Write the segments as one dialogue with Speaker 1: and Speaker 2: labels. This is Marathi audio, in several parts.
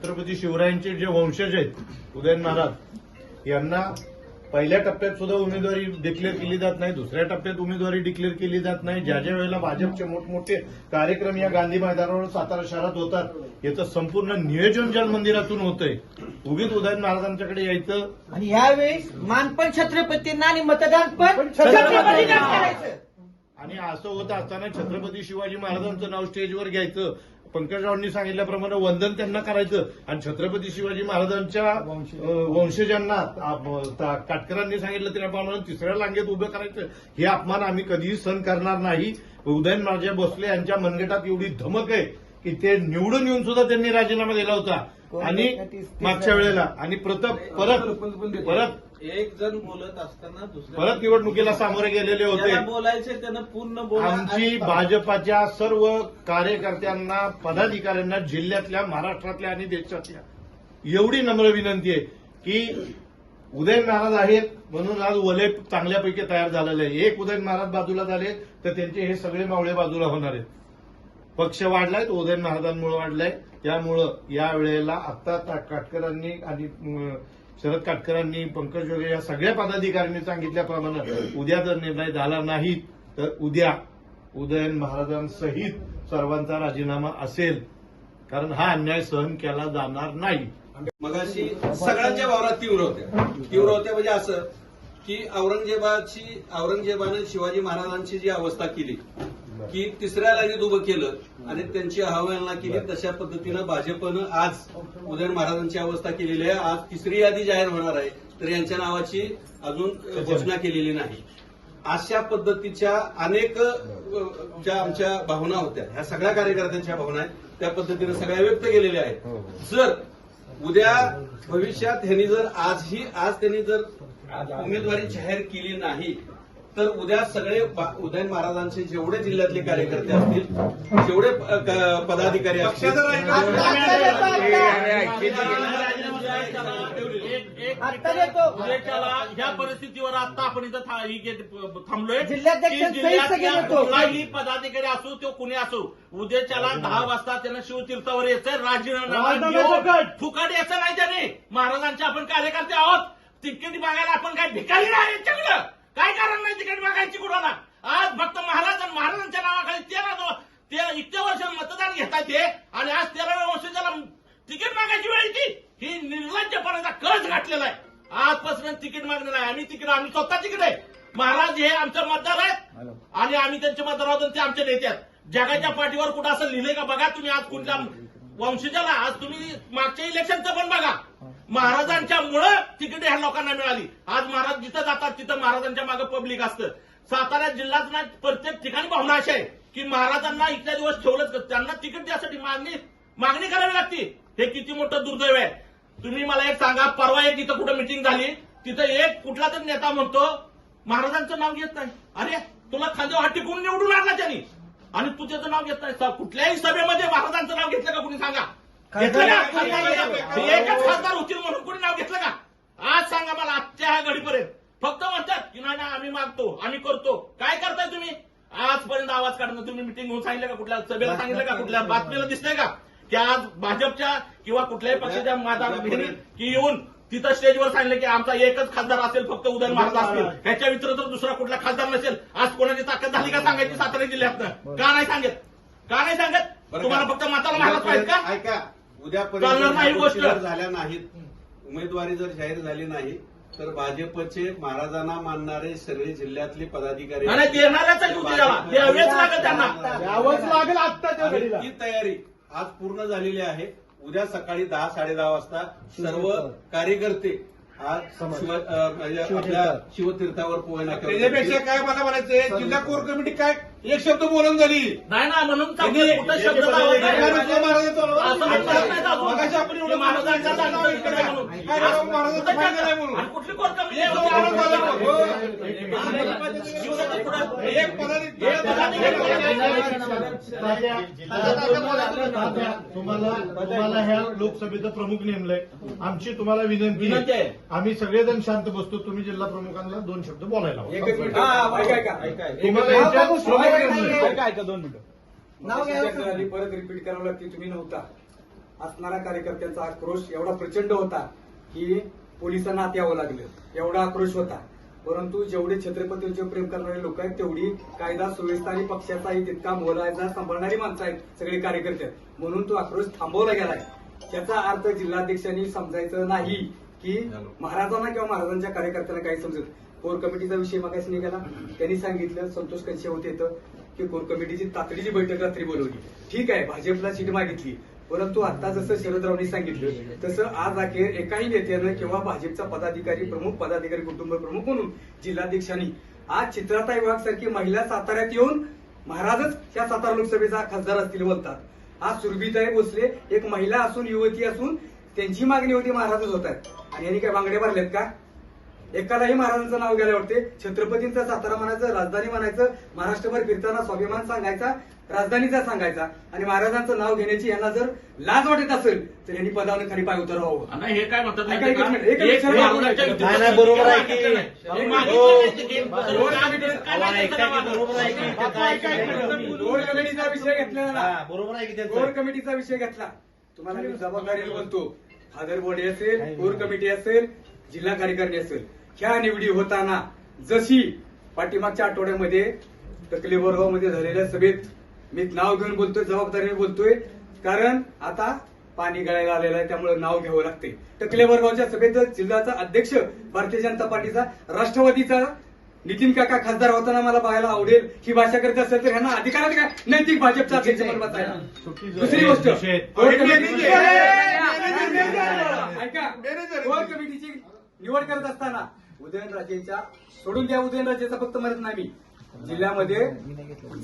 Speaker 1: छत्रपती शिवरायांचे जे वंशज आहेत उदयन महाराज यांना पहिल्या टप्प्यात सुद्धा उमेदवारी डिक्लेअर केली जात नाही दुसऱ्या टप्प्यात उमेदवारी डिक्लेअर केली जात नाही. ज्या ज्या वेळेला भाजपचे मोठमोठे कार्यक्रम या गांधी मैदानावर सातारा शहरात होतात याचं संपूर्ण नियोजन ज्या मंदिरातून होतंय. उगीच उदयन महाराजांच्याकडे यायचं.
Speaker 2: आणि यावेळेस मान पण छत्रपतींना आणि मतदान पण छत्रपतींना करायचं.
Speaker 1: आणि असं होत असताना छत्रपती शिवाजी महाराजांचं नाव स्टेजवर घ्यायचं. पंकजरावांनी सांगितल्याप्रमाणे वंदन त्यांना करायचं. आणि छत्रपती शिवाजी महाराजांच्या वंशजांना काटकरांनी सांगितलं त्याप्रमाणे तिसऱ्या लांगेत उभं करायचं. हे अपमान आम्ही कधीही सहन करणार नाही. उदयन राजे भोसले यांच्या मनगटात एवढी धमक आहे की ते निवडून येऊन सुद्धा त्यांनी राजीनामा दिला होता. आणि मागच्या वेळेला. आणि प्रताप परत परत
Speaker 3: एक जण बोलत असताना दुसऱ्या
Speaker 1: परत निवडणुकीला सामोरे गेलेले होते.
Speaker 3: ज्याला बोलायचे त्यानं पूर्ण बोला
Speaker 1: आमची भाजपाच्या सर्व कार्यकर्त्यांना पदाधिकाऱ्यांना जिल्ह्यातल्या महाराष्ट्रातल्या आणि देशातल्या. एवढी नम्र विनंती आहे की उदयन महाराज आहेत म्हणून आज वलय चांगल्यापैकी तयार झालेलं आहे. एक उदयन महाराज बाजूला झाले तर त्यांचे हे सगळे मावळे बाजूला होणार आहेत. पक्ष वाढलाय तो उदयन महाराजांमुळे वाढलाय. त्यामुळं या वेळेला आता काटकरांनी आणि अं, शरद काटकरांनी पंकज वगैरे या सगळ्या पदाधिकाऱ्यांनी सांगितल्याप्रमाणे उद्या जर निर्णय झाला नाही तर उद्या उदयन महाराजांसहित सर्वांचा राजीनामा असेल. कारण हा अन्याय सहन केला जाणार नाही.
Speaker 3: मगाशी सगळ्यांच्या भावना तीव्र होत्या. तीव्र होत्या म्हणजे असं की औरंगजेबाची औरंगजेबानं शिवाजी महाराजांची जी अवस्था केली की तिसऱ्या लाईनीत उभं केलं आणि त्यांची अहवालना केली तशा पद्धतीनं भाजपनं आज उदयन महाराजांची अवस्था केलेली आहे. आज तिसरी यादी जाहीर होणार आहे तर यांच्या नावाची अजून घोषणा केलेली नाही. अशा पद्धतीच्या अनेक ज्या आमच्या भावना होत्या. ह्या सगळ्या कार्यकर्त्यांच्या भावना आहेत. त्या पद्धतीनं सगळ्या व्यक्त केलेल्या आहेत. जर उद्या भविष्यात ह्यांनी जर आजही आज त्यांनी जर उमेदवारी जाहीर केली नाही तर उद्या सगळे उदयन महाराजांचे जेवढे जिल्ह्यातले कार्यकर्ते असतील जेवढे पदाधिकारी असतील
Speaker 4: ह्या परिस्थितीवर आता आपण इथं ही थांबलोय. कुठलाही पदाधिकारी असो तो कुणी असो उद्याच्याला दहा वाजता त्यानं शिवतीर्थावर यायचं राजीनामा फुकाट यायचं नाही त्याने महाराजांचे आपण कार्यकर्ते आहोत तिकीट मागायला आपण काय भिकारी नाही यांच्याकडं काय कारण नाही तिकीट मागायची कुणाला? आज फक्त महाराज आणि महाराजांच्या नावाखाली तेरा दो- ते इतक्या वर्ष मतदान घेतात ते आणि आज तेराव्या वर्षाच्याला तिकीट मागायची वेळ येते ही निर्लज्जपणाचा कळस घातलेला आहे. आजपासून तिकीट मागणं नाही आम्ही तिकीट आम्ही स्वतः तिकीट आहे. महाराज हे आमचे मतदार आहेत. आणि आम्ही त्यांचे मतदार आहोत आणि ते आमचे नेते आहेत. जगाच्या पाठीवर कुठं असं लिहिलंय का बघा तुम्ही आज कुठल्या वंशजाला. आज तुम्ही मागच्या इलेक्शनचं पण बघा. महाराजांच्या मुळे ह्या लोकांना मिळाली. आज महाराज जिथं जातात तिथं महाराजांच्या मागे पब्लिक असतं. सातारा जिल्ह्यात ना प्रत्येक ठिकाणी भावना अशी आहे की महाराजांना इतक्या दिवस ठेवलंच? त्यांना तिकीट द्यासाठी मागणी मागणी करावी लागते. हे किती मोठं दुर्दैव आहे. तुम्ही मला एक सांगा परवा एक इथं कुठं मिटिंग झाली. तिथं एक कुठला तरी नेता म्हणतो महाराजांचं नाव घेत नाही. अरे तुला खांद्यावर हात टिकून निवडून आणला त्यांनी. आणि तू त्याचं नाव घेत नाही कुठल्याही सभेमध्ये महाराजांचं नाव घेतलं का कुणी सांगा? घेतलं का? हे एकच खासदार होतील म्हणून कुणी नाव घेतलं का? आज सांगा मला आजच्या ह्या घडीपर्यंत. फक्त म्हणतात की नाही आम्ही मागतो आम्ही करतो. काय करताय तुम्ही? आजपर्यंत आवाज काढणं तुम्ही मिटिंग होऊन सांगितलं का कुठल्या सभेला सांगितलं का कुठल्या बातमीला दिसतंय का? की आज भाजपच्या किंवा कुठल्याही पक्षाच्या माझा की येऊन तिथं स्टेजवर सांगितलं की आमचा एकच खासदार असेल फक्त उदयन महाराज असतील. ह्याच्या व्यतिरिक्त दुसरा कुठला खासदार नसेल. आज कोणाची ताकद झाली का सांगायची सातारा जिल्ह्यातनं? का नाही सांगत? का नाही सांगत? तुम्हाला? फक्त माताला महाराज पाहिजे का?
Speaker 3: ऐका
Speaker 4: चालणार नाही गोष्ट.
Speaker 3: झाल्या नाहीत. उमेदवारी जर जाहीर झाली नाही तर भाजपचे महाराजांना मानणारे सर्व जिल्ह्यातले पदाधिकारी
Speaker 4: आणि देणाऱ्याचा जीव द्यावा द्यावेच लागत त्यांना.
Speaker 2: द्यावंच लागेल आत्ताच्या
Speaker 3: आणि
Speaker 2: घडीला.
Speaker 3: ती तयारी आज पूर्ण झालेली आहे. उद्या सकाळी दहा साडे दहा वाजता सर्व कार्यकर्ते आज शिव अं, म्हणजे आपल्या शिवतीर्थावर
Speaker 5: त्याच्यापेक्षा काय मला म्हणायचंय जिल्हा कोर कमिटी काय एक शब्द बोलून झाली
Speaker 4: नाही ना म्हणून कुठं शब्द लावत नाही.
Speaker 5: महाराजांचं महाराजांचं
Speaker 4: असं म्हणतात नाही का?
Speaker 5: मगाशी आपण एवढं
Speaker 4: ते महाराजांचा दाखला इकडे आहे म्हणून.
Speaker 5: काय राव, महाराजांचं मान्य नाही म्हणून.
Speaker 4: आणि कुठली.
Speaker 5: एक
Speaker 1: तुम्हाला तुम्हाला ह्या लोकसभेचं प्रमुख नेमलंय आमची तुम्हाला विनंती
Speaker 4: विनंती
Speaker 1: आहे
Speaker 4: आहे.
Speaker 1: आम्ही सगळेजण शांत बसतो तुम्ही जिल्हा प्रमुखांना दोन शब्द बोलायला. तुम्हाला याच्यात प्रमुख.
Speaker 5: ऐका ऐका दोन मिनिटं.
Speaker 2: नाव घ्यावं
Speaker 5: आणि परत रिपीट करावं लागते तुम्ही नव्हता.
Speaker 6: असणाऱ्या कार्यकर्त्यांचा आक्रोश एवढा प्रचंड होता की पोलिसांना आत यावं लागलं. एवढा आक्रोश होता. परंतु जेवढे छत्रपतींचे प्रेम करणारे लोक आहेत तेवढी कायदा सुव्यवस्था आणि पक्षाचाही तितका मोलायचा सांभाळणारी माणसं आहेत सगळे कार्यकर्ते म्हणून तो आक्रोश थांबवला गेलाय त्याचा अर्थ जिल्हाध्यक्षांनी समजायचं नाही की महाराजांना किंवा महाराजांच्या कार्यकर्त्यांना काही समजत कोर कमिटीचा विषय मागायचा निघाला. त्यांनी सांगितलं संतोष कनशे होते इथं की कोर कमिटीची तातडीची बैठक रात्री बोलवली. ठीक आहे भाजपला सीट मागितली. परंतु आता जसं शरदरावांनी सांगितलं तसं आज अखेर एकाही नेत्यानं किंवा भाजपचा पदाधिकारी प्रमुख पदाधिकारी कुटुंब प्रमुख म्हणून जिल्हाध्यक्षांनी आज चित्राताई विभाग सारखी महिला साताऱ्यात येऊन महाराजच या सातारा लोकसभेचा खासदार असतील बोलतात. आज सुरभीताई भोसले एक महिला असून युवती असून त्यांची मागणी होती महाराजच होत आहेत आणि यांनी काय बांगड्या भरलेत का? एकालाही महाराजांचं नाव घ्यायला वाटते छत्रपतींचा सातारा म्हणायचं राजधानी म्हणायचं महाराष्ट्रभर फिरताना स्वाभिमान सांगायचा राजधानीचा सांगायचा. आणि महाराजांचं नाव घेण्याची यांना जर लाज वाटत असेल तर यांनी पदावर खाली पाय उतरवावं
Speaker 4: हे काय म्हणतात
Speaker 1: बरोबर आहे की-
Speaker 6: कमिटीचा विषय घेतलेला ना
Speaker 1: हा, बरोबर आहे की
Speaker 6: कोर
Speaker 1: त्यांचं
Speaker 6: कमिटीचा विषय घेतला. तुम्हाला मी जबाबदारीने बोलतो. फादर बॉडी असेल कोर कमिटी असेल जिल्हा कार्यकारिणी असेल. ह्या निवडी होताना जशी पाठीमागच्या आठवड्यामध्ये मध्ये झालेल्या सभेत मी नाव घेऊन बोलतोय जबाबदारीने बोलतोय. कारण आता पाणी गळायला आलेलं आहे त्यामुळे नाव घ्यावं लागते. टकले बोरगावच्या सभेत जिल्ह्याचा अध्यक्ष भारतीय जनता पार्टीचा राष्ट्रवादीचा नितीन काका खासदार होताना मला पाहायला आवडेल. ही भाषा करत असेल तर ह्यांना अधिकार आहे का? नैतिक भाजपचा अध्यक्ष दुसरी गोष्ट ऐका. निवड करत असताना उदयनराजेच्या सोडून द्या उदयनराजेचा फक्त म्हणत नाही मी. जिल्ह्यामध्ये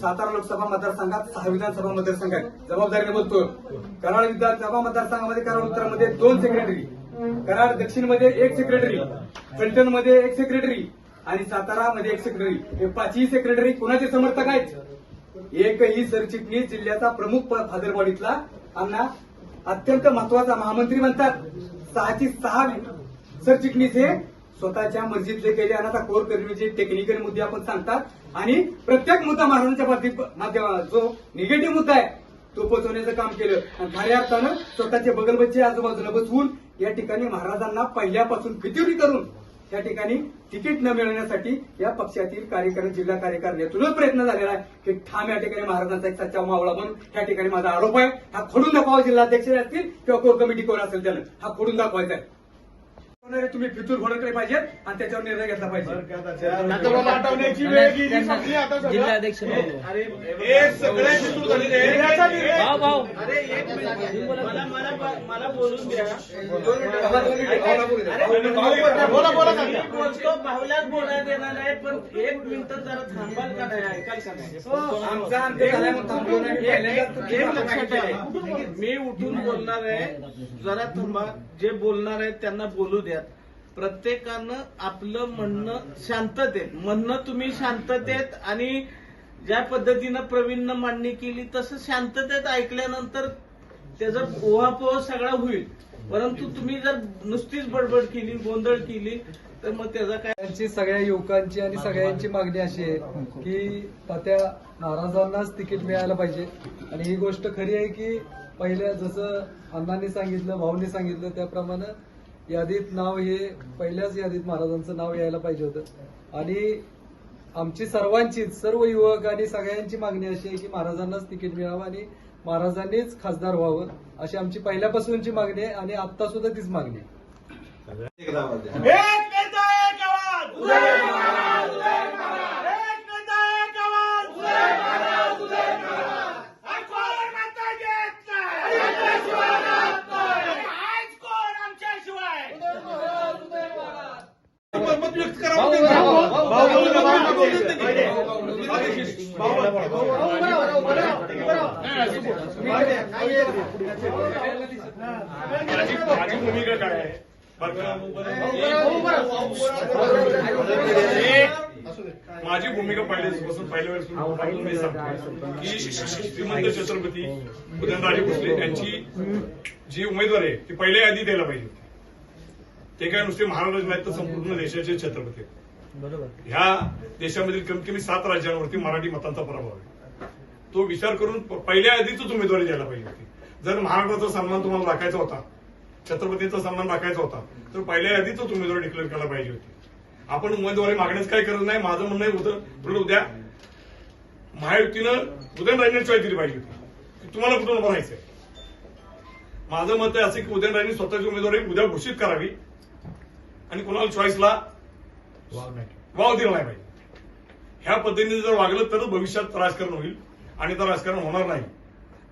Speaker 6: सातारा लोकसभा मतदारसंघात सहा विधानसभा मतदारसंघात जबाबदारीने बोलतो कराड विधानसभा मतदारसंघामध्ये कराड उत्तरामध्ये दोन सेक्रेटरी कराड दक्षिणमध्ये एक सेक्रेटरी फलटणमध्ये एक सेक्रेटरी आणि सातारामध्ये एक सेक्रेटरी हे पाचही सेक्रेटरी कोणाचे समर्थक आहेत? एकही सरचिटणीस जिल्ह्याचा प्रमुख फादरवाडीतला फादरबॉडीतला आम्हाला अत्यंत महत्त्वाचा महामंत्री म्हणतात. सहाची सहा सरचिटणीस हे स्वतःच्या मर्जीतले केले आणि आता कोर कमिटीचे टेक्निकल मुद्दे आपण सांगतात. आणि प्रत्येक मुद्दा महाराजांच्या बाबतीत जो निगेटिव्ह मुद्दा आहे तो पोचवण्याचं काम केलं. आणि खऱ्या अर्थानं स्वतःचे बगलबच्चे आजूबाजूला बसवून या ठिकाणी महाराजांना पहिल्यापासून फितुरी करून त्या ठिकाणी तिकीट न मिळवण्यासाठी या पक्षातील कार्यकारी जिल्हा कार्यकारिणीतूनच प्रयत्न झालेला आहे की ठाम या ठिकाणी महाराजांचा एक सच्चा मावळा म्हणून त्या ठिकाणी माझा आरोप आहे. हा खोडून दाखवा जिल्हाध्यक्ष असतील किंवा कोर कमिटी कोण असेल त्यानं हा खोडून दाखवायचा आहे. तुम्ही फितूर घोडकडे पाहिजेत आणि त्याच्यावर निर्णय घेतला पाहिजे.
Speaker 5: नातेवाईक हटवण्याची वेळ गेली संपली आता सगळं.
Speaker 2: जिल्हाध्यक्ष
Speaker 5: हे सगळे फितूर झालेले आहेत.
Speaker 2: भाऊ भाऊ.
Speaker 4: अरे एक मिनिट. मला मला मला बोलून द्या. बोलतो बोलायला देणार आहे पण एक मिनिट जरा थांबाल का नाही? ऐकाल का नाही?
Speaker 6: आमचा नाही.
Speaker 4: ठेवा. मी उठून बोलणार आहे. जरा थांबा. जे बोलणार आहेत त्यांना बोलू द्या. प्रत्येकानं आपलं म्हणणं शांततेत म्हणणं तुम्ही शांततेत आणि ज्या पद्धतीनं प्रवीणनं मांडणी केली तसं शांततेत ऐकल्यानंतर त्याचा ओहापोह सगळा होईल. परंतु तुम्ही जर नुसतीच बडबड केली गोंधळ केली तर मग त्याचा काय?
Speaker 7: त्यांची सगळ्या युवकांची आणि सगळ्यांची मागणी अशी आहे की तात्या महाराजांनाच तिकीट मिळायला पाहिजे. आणि ही गोष्ट खरी आहे की पहिल्या जसं अण्णांनी सांगितलं भाऊनी सांगितलं त्याप्रमाणे यादीत नाव हे पहिल्याच यादीत महाराजांचं नाव यायला पाहिजे होतं. आणि आमची सर्वांचीच सर्व युवक आणि सगळ्यांची मागणी अशी आहे की महाराजांनाच तिकीट मिळावं आणि महाराजांनीच खासदार व्हावं अशी आमची पहिल्यापासूनची मागणी आहे आणि आता सुद्धा तीच मागणी आहे
Speaker 3: एकदा आवाज द्या.
Speaker 5: एक नेता एक आवाज एक नेता एक आवाज हा कोण म्हणता येत नाही हाच कोण आमच्याशिवाय मत व्यक्त. माझी भूमिका काय आहे माझी भूमिका पहिल्यापासून पहिल्या वेळेस मी सांगतो की श्रीमंत छत्रपती उदयनराजे भोसले यांची जी उमेदवार आहे ती पहिल्या यादी द्यायला पाहिजे होती. ते काय नुसते महाराज नाहीत तर संपूर्ण देशाचे छत्रपती आहेत. ह्या देशामधील कमीत कमी सात राज्यांवरती मराठी मतांचा प्रभाव आहे. तो विचार करून पहिल्या यादीतच उमेदवारी द्यायला पाहिजे होती. जर महाराष्ट्राचा सन्मान तुम्हाला राखायचा होता छत्रपतीचा सन्मान राखायचा होता तर पहिल्या यादीच उमेदवार डिक्लेअर करायला पाहिजे होती. आपण उमेदवारी मागण्याचं काही करत नाही. माझं म्हणणं आहे उद्या उद्या महायुतीनं उदयनराजेंना चॉईस दिली पाहिजे होती. की तुम्हाला कुठून उभं राहायचंय? माझं मत आहे असं की उदयनराजेंनी स्वतःची उमेदवारी उद्या घोषित करावी. आणि कोणाला चॉईसला वाव दिला नाही पाहिजे. ह्या पद्धतीने जर वागलं तर भविष्यात राजकारण होईल आणि तर राजकारण होणार नाही.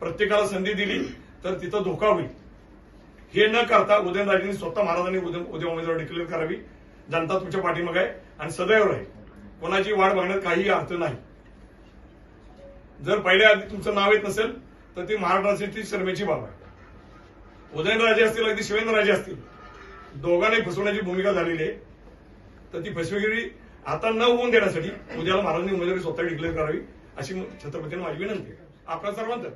Speaker 5: प्रत्येकाला संधी दिली तर तिथं धोका होईल. हे न करता उदयनराजेंनी स्वतः महाराजांनी उद्या उद्या उमेदवार डिक्लेअर करावी. जनता तुमच्या पाठीमागे आहे आणि सदैव राहील. कोणाची वाढ बघण्यात काही अर्थ नाही. जर पहिल्या आधी तुमचं नाव येत नसेल तर ती महाराष्ट्राची शर्मेची बाब आहे. उदयनराजे असतील अगदी शिवेंद्रराजे असतील. दोघांनी फसवण्याची भूमिका झालेली आहे. तर ती फसवेगिरी आता न होऊन देण्यासाठी उद्याला महाराजांनी उमेदवारी स्वतः डिक्लेअर करावी अशी छत्रपतींना माझी विनंती आहे. आपल्या सर्वांचं